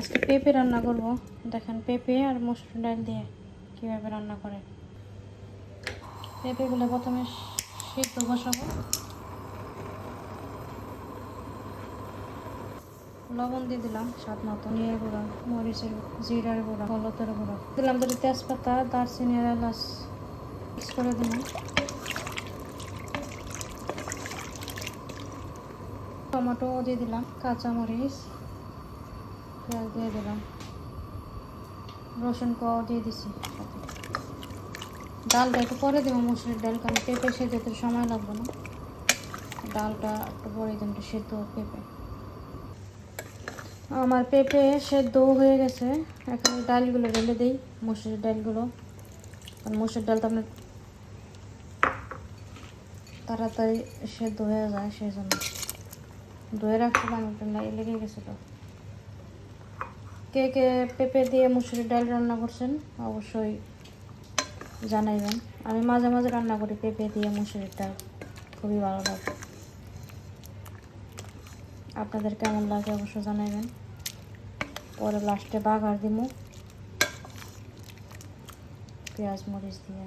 আজকে পেঁপে রান্না করব। দেখেন পেঁপে আর মসুর ডাল দিয়ে কীভাবে রান্না করে। পেঁপেগুলো প্রথমে সিদ্ধ বসাবো। লবণ দিয়ে দিলাম স্বাদ মতো নিয়ে গুঁড়া, মরিচের জিরার গুঁড়া, হলুদের গুঁড়া। দিলাম দুটি তেজপাতা, দারচিনি আর এলাচ মিক্স করে দিলাম। টমেটো দিয়ে দিলাম, কাঁচামরিচ। দিয়ে দিলাম। রসুন কও দিয়ে দিছি। ডালটা একটু পরে দেবো, মুসুরির ডাল, কারণ পেঁপে সেদ্ধ তো সময় লাগবে না। ডালটা একটু পরে দিন একটু সেদ্ধ পেঁপে। আমার পেঁপে সেদ্ধ হয়ে গেছে। এখন ডালগুলো ঢেলে দিই, মুসুরির ডালগুলো। কারণ মুসুর ডাল তো আপনার তাড়াতাড়ি সেদ্ধ হয়ে যায়, সেই জন্য। ধুয়ে রাখছিলাম, একটু লেগে গেছিল। কে কে পেঁপে দিয়ে মুসুরির ডাল রান্না করছেন, অবশ্যই জানাইবেন। আমি মাঝে মাঝে রান্না করি পেঁপে দিয়ে মুসুরির ডাল, খুবই ভালো লাগে। আপনাদের কেমন লাগে অবশ্যই জানাইবেন। পরে লাস্টে বাঘার দিমু। পেঁয়াজ, মরিচ দিয়ে।